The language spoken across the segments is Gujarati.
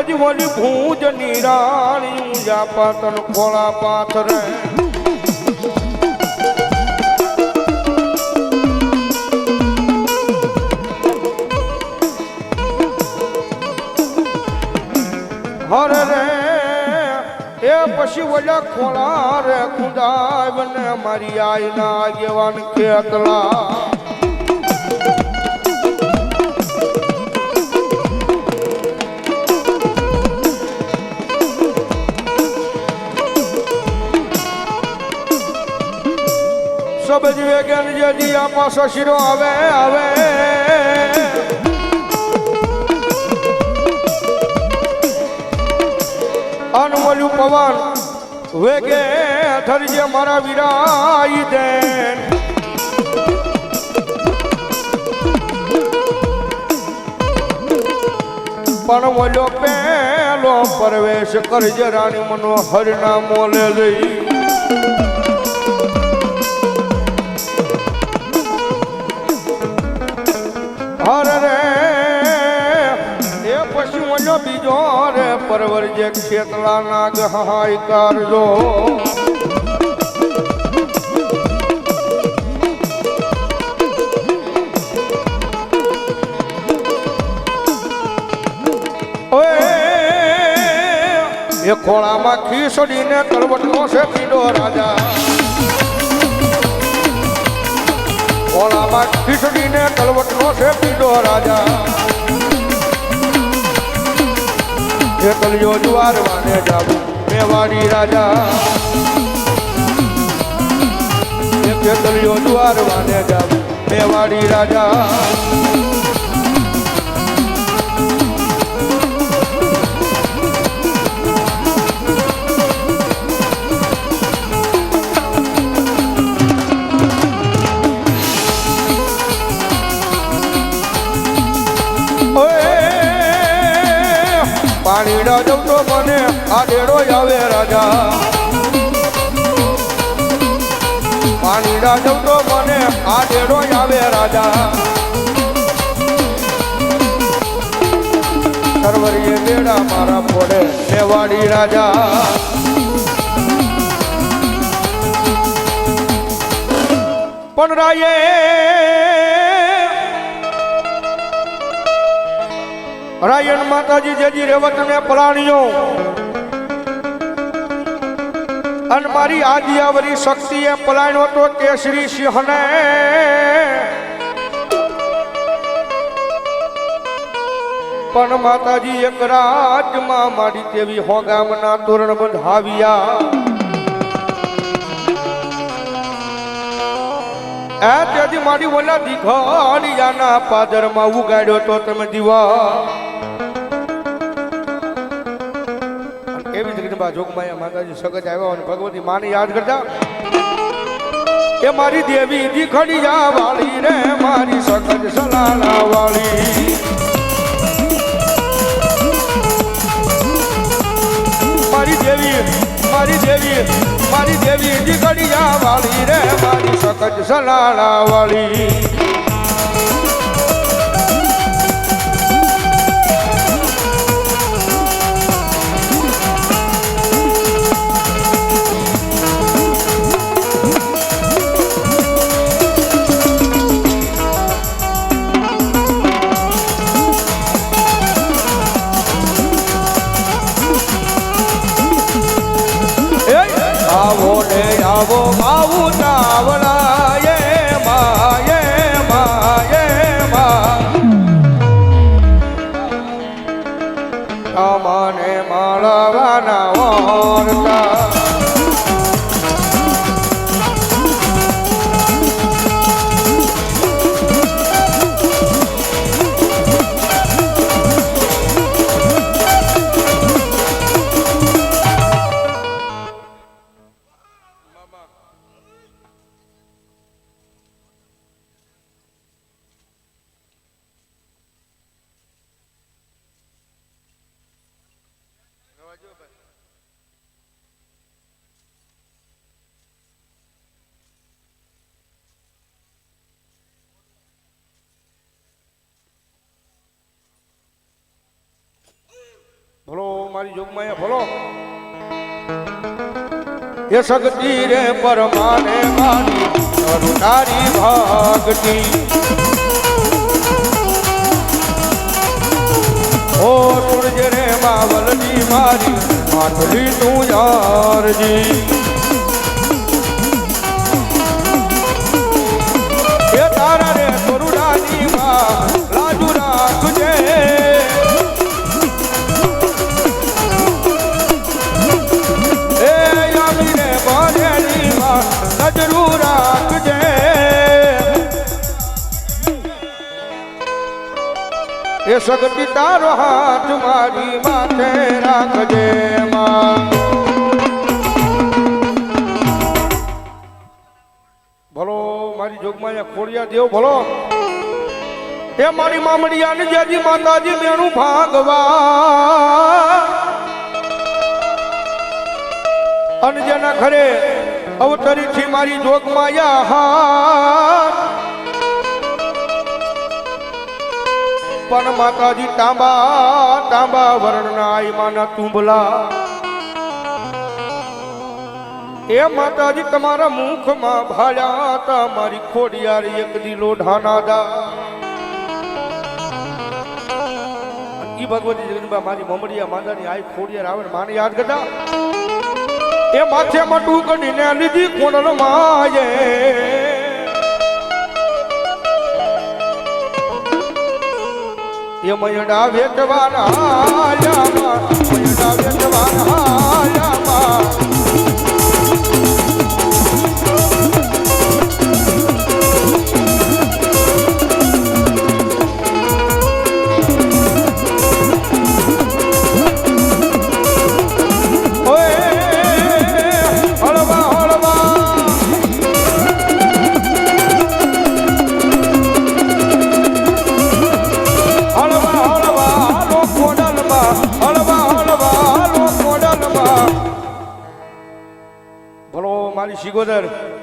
તેજી ઓલી ભૂજ નિરાણી ઊંઝા પાતન ખોળા પાથરે. હરે રે, એ પછી ઓલા ખોળા રે, ખુદાય બને મારી આઈના આગેવાન સબજ વેગન શશીરો આવે આવે. અનમોલ્યું પવન વેગે ધરજે મારા વિરાઈ દેન પણ મોલ્યો પેલો પ્રવેશ કરજે રાણી મનો હરિનામો મોલે લઈ. રે પરવર જે ખેતલા નાગ હાય કરજો. એ ખોળામાં ખીસડીને તળવટનો છે પીડો રાજા. ખોળામાં ખીસડીને તળવટનો છે પીડો રાજા. એ કલિયો જુવાર વાને જાવું. મેવાડી રાજા. એકલિયો કલિયો જુવાર વાને જાવું. મેવાડી રાજા. ઓય પાણી ના જવ તો મને આ ડેડો આવે રાજા. પાણી ના જવ તો મને આ ડેડો આવે રાજા. કરવરીએ બેડા મારા ફોડે મેવાડી રાજા. પણ રાયે રાયણ માતાજી જેજી રેવત ને પલાણીઓ અને મારી આદિયાવરી શક્તિએ પલાણ્યો તો કેસરી સિંહને. પણ માતાજી એક રાજમાં મારી તેવી હોગામના તોરણ બંધાવ્યા. આ ત્યાંથી મારી ઓલા દીઘાડિયાના પાદરમાં ઉગાડ્યો તો તમે દીવા. એવી જ રીતે જોગમાયા માતાજી સગત આવ્યા અને ભગવતી માને યાદ કરતા, એ મારી દેવી દીખડિયા વાળી રે, મારી સગત સલાલા વાળી. મારી દેવી મારી દેવી મારી દેવી દીકડિયા વાળી રે, મારી સગત સલાલા વાળી. ભલો મારી જોગમાં ભલો એ શક્તિ રે પરમાને મારી કરુણારી ભાગતી માવલની મારી માટલી તું યારજી. એ સગતી તારો હાથ મારી માથે રાખજે માં. ભલો, મારી જોગમાં ખોડિયા દેવ, ભલો. એ મારી મામડિયાની જેજી માતાજી મેણું ભાગવા. અને જેના ઘરે અવતરી થી મારી જોગમાયા હાર પણ માતાજી તાંબા તાંબા વર્ણના આઈમાના તુંબલા. એ માતાજી તમારા મુખમાં ભાળ્યા હતા, મારી ખોડિયાર એક દિલો ઢાનાદા ઈ ભગવતી જગદંબા મારી મમડિયા માતાની આઈ ખોડિયાર આવે ને માને યાદ કરતા? એ માથે મટું કડીને લીધી કોણલ માયે એ મયડા વેચવાના મયડા વેચવાના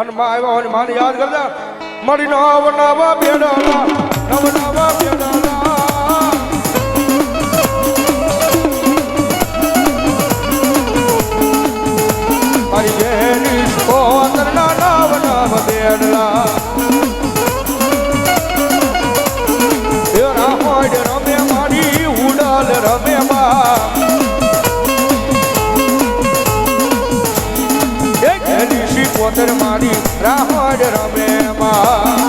અને માં આવ્યા હોય માને યાદ કરતા મારી નવ નવા બેડા નવ નવા બેડા મારી બેની કોતરના નવ નવ બેડલા કોતર મારી રામોડ રમે માં.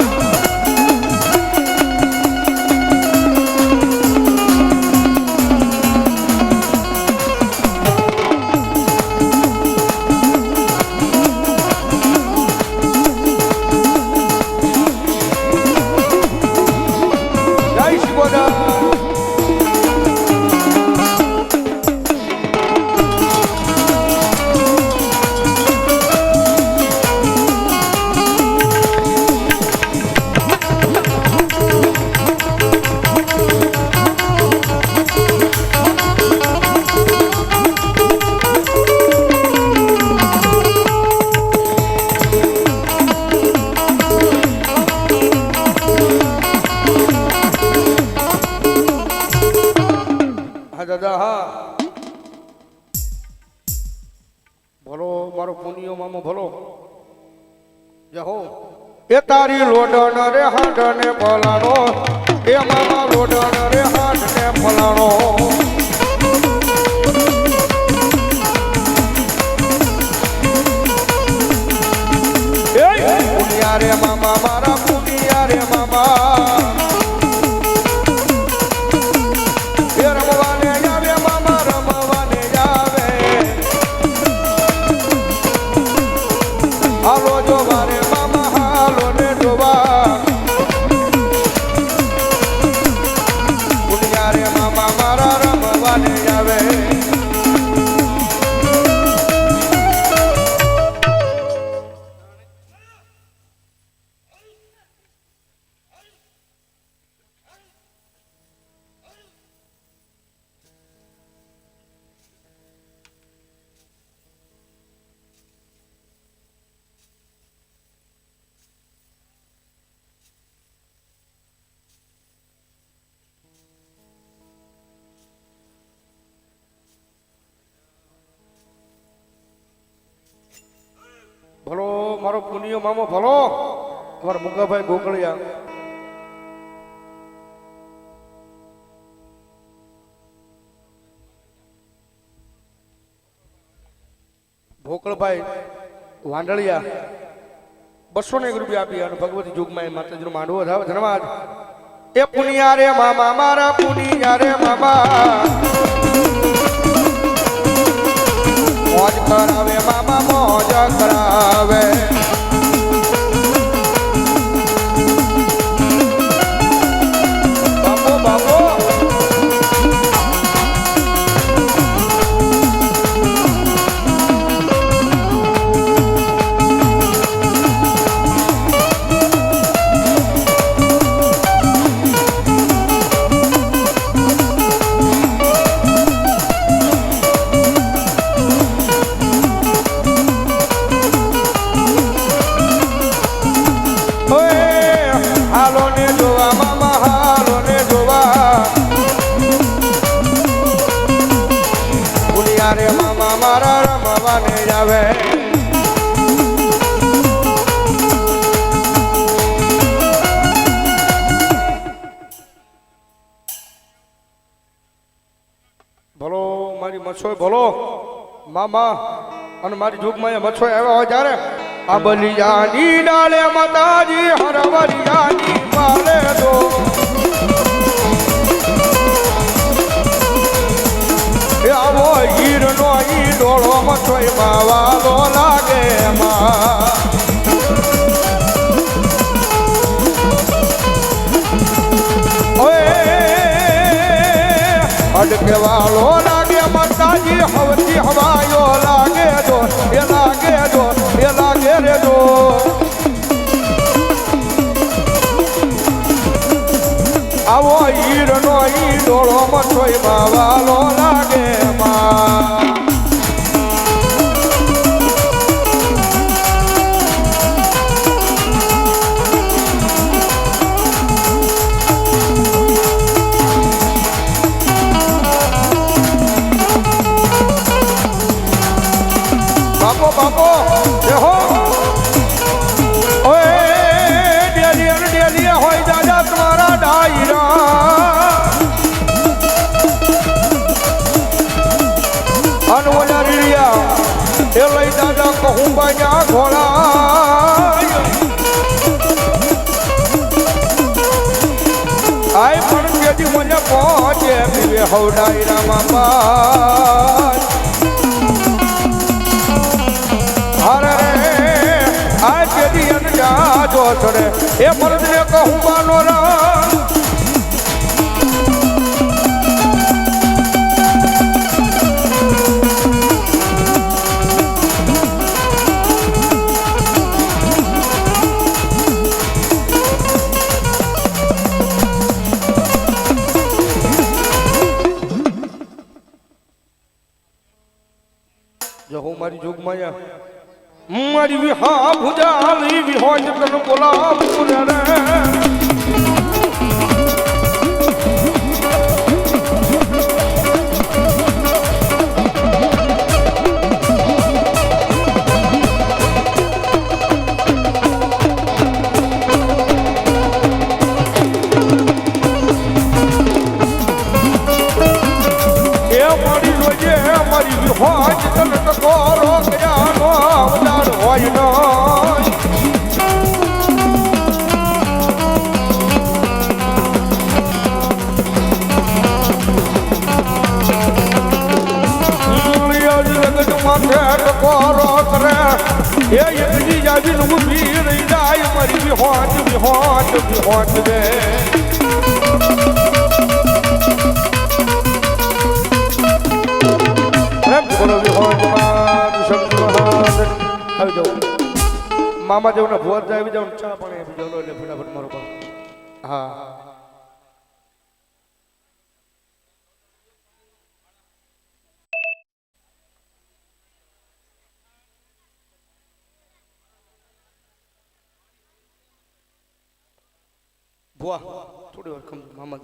એ તારી લોડન રે હાંડ ને ફલાણો એ મામા ભલો, મારો પુનિયો મામો ભલો. અમાર મુગાભાઈ ગોકળિયા. ભોકળભાઈ વાંડળિયા બસો ને એક રૂપિયા આપી અને ભગવતી જોગમાં એ માતાજીનો માંડવો થાવ ધન્યવાદ. એ પુનિયા રે મામા, મારા પુનિયા રે મામા. ભલો મારી મચ્છોય ભલો મામા અને મારી જુગમાં એ મચ્છોય આવ્યા હોય ત્યારે આ બલિયાની ડાલે માતાજી હરવરિયાની પાલે દો. આવો હીરનો ઈ ડોળો મચ્છોય બાવા લાગે ઓય અડકે વાલો લાગે, માતાજી હવતી હવાયો લાગે જો એ લાગે જો એ લાગે રે જો આવો ઈરનો ઈ ડોળો મથોય બાવાલો લાગે. આય પણ તેથી મને પહોંચે પીવે હવ ડાયરામાં બાય અરે આય જેદી અનજા જાજો છડે એ મરદને કહું બાનો રામ. મારી જોગમાં મારી વિહા ભુજાલી વિહોજ તન બોલાવું રે. શબ્દ મહાન આવી જાઓ મામા જેવને ભોજ જાય આવી ને ચા પાણી આપી જાઓ એટલે ફટાફટ મારો હા हुआ थोड़ी और कम मोहम्मद